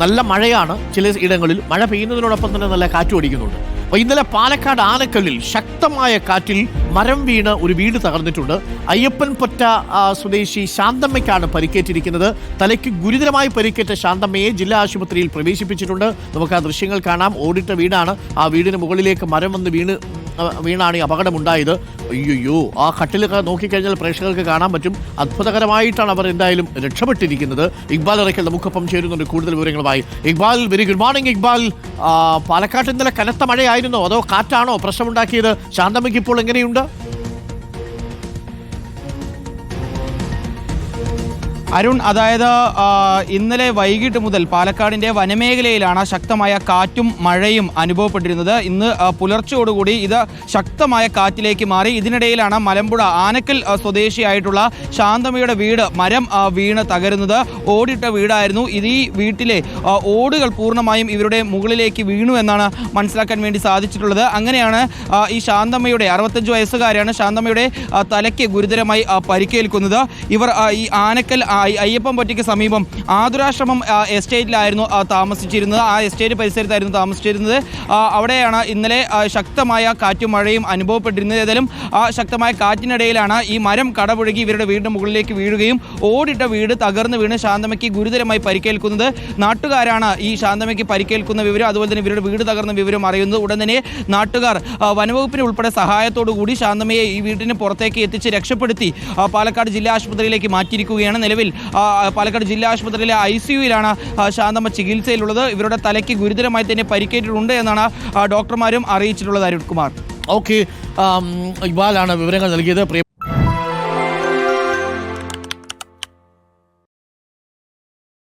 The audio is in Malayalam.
നല്ല മഴയാണ് ചില ഇടങ്ങളിൽ. മഴ പെയ്യുന്നതിനോടൊപ്പം തന്നെ നല്ല കാറ്റ് അടിക്കുന്നുണ്ട്. അപ്പോൾ ഇന്നലെ പാലക്കാട് ആനക്കല്ലിൽ ശക്തമായ കാറ്റിൽ മരം വീണ് ഒരു വീട് തകർന്നിട്ടുണ്ട്. അയ്യപ്പൻ പൊറ്റ ആ, സ്വദേശി ശാന്തമ്മയ്ക്കാണ് പരിക്കേറ്റിരിക്കുന്നത്. തലയ്ക്ക് ഗുരുതരമായി പരിക്കേറ്റ ശാന്തമ്മയെ ജില്ലാ ആശുപത്രിയിൽ പ്രവേശിപ്പിച്ചിട്ടുണ്ട്. നമുക്ക് ആ ദൃശ്യങ്ങൾ കാണാം. ഓടിട്ട വീടാണ്. ആ വീടിന് മുകളിലേക്ക് മരം വന്ന് വീണ് വീണാണ് ഈ അപകടമുണ്ടായത്. അയ്യോ ആ കട്ടിലൊക്കെ നോക്കിക്കഴിഞ്ഞാൽ പ്രേക്ഷകർക്ക് കാണാൻ പറ്റും. അത്ഭുതകരമായിട്ടാണ് അവർ എന്തായാലും രക്ഷപ്പെട്ടിരിക്കുന്നത്. ഇക്ബാൽ ഇറക്കൽ നമുക്കൊപ്പം ചേരുന്നുണ്ട് കൂടുതൽ വിവരങ്ങളുമായി. Iqbal very good morning Iqbal. പാലക്കാട്ട് ഇന്നലെ കനത്ത മഴയായിരുന്നോ? അതോ കാറ്റാണോ പ്രശ്നമുണ്ടാക്കിയത്? ശാന്തമ്മയ്ക്ക് ഇപ്പോൾ എങ്ങനെയുണ്ട്? അരുൺ അതായത് ഇന്നലെ വൈകിട്ട് മുതൽ പാലക്കാടിന്റെ വനമേഖലയിലാണ് ശക്തമായ കാറ്റും മഴയും അനുഭവപ്പെട്ടിരുന്നത്. ഇന്ന് പുലർച്ചയോടുകൂടി ഇത് ശക്തമായ കാറ്റിലേക്ക് മാറി. ഇതിനിടയിലാണ് മലമ്പുഴ ആനക്കൽ സ്വദേശിയായിട്ടുള്ള ശാന്തമ്മയുടെ വീട് മരം വീണ് തകരുന്നത്. ഓടിട്ട വീടായിരുന്നു. ഇത് ഈ വീട്ടിലെ ഓടുകൾ പൂർണമായും ഇവരുടെ മുകളിലേക്ക് വീണു എന്നാണ് മനസ്സിലാക്കാൻ വേണ്ടി സാധിച്ചിട്ടുള്ളത്. അങ്ങനെയാണ് ഈ ശാന്തമ്മയുടെ അറുപത്തഞ്ച് വയസ്സുകാരാണ് ശാന്തമ്മയുടെ തലയ്ക്ക് ഗുരുതരമായി പരിക്കേൽക്കുന്നത്. ഇവർ ഈ ആനക്കൽ അയ്യപ്പൻ പൊറ്റയ്ക്ക് സമീപം ആതുരാശ്രമം എസ്റ്റേറ്റിലായിരുന്നു താമസിച്ചിരുന്നത്. ആ എസ്റ്റേറ്റ് പരിസരത്തായിരുന്നു താമസിച്ചിരുന്നത്. അവിടെയാണ് ഇന്നലെ ശക്തമായ കാറ്റും മഴയും അനുഭവപ്പെട്ടിരുന്നത്. ഏതായാലും ആ ശക്തമായ കാറ്റിനിടയിലാണ് ഈ മരം കടപുഴകി ഇവരുടെ വീടിന് മുകളിലേക്ക് വീഴുകയും ഓടിട്ട വീട് തകർന്ന് വീണ് ശാന്തമയ്ക്ക് ഗുരുതരമായി പരിക്കേൽക്കുന്നത്. നാട്ടുകാരാണ് ഈ ശാന്തമയ്ക്ക് പരിക്കേൽക്കുന്ന വിവരം അതുപോലെ തന്നെ ഇവരുടെ വീട് തകർന്ന വിവരം അറിയുന്നത്. ഉടൻ തന്നെ നാട്ടുകാർ വനവകുപ്പിന് ഉൾപ്പെടെ സഹായത്തോടു കൂടി ശാന്തമയെ ഈ വീടിന് പുറത്തേക്ക് എത്തിച്ച് രക്ഷപ്പെടുത്തി പാലക്കാട് ജില്ലാ ആശുപത്രിയിലേക്ക് മാറ്റിയിരിക്കുകയാണ്. നിലവിൽ പാലക്കാട് ജില്ലാ ആശുപത്രിയിലെ ഐ സി യുയിലാണ് ശാന്തമ്മ ചികിത്സയിലുള്ളത്. ഇവരുടെ തലയ്ക്ക് ഗുരുതരമായി തന്നെ പരിക്കേറ്റിട്ടുണ്ട് എന്നാണ് ഡോക്ടർമാരും അറിയിച്ചിട്ടുള്ളത് അരുൺകുമാർ. ഓക്കെ ഇവാലാണ് വിവരങ്ങൾ നൽകിയത്.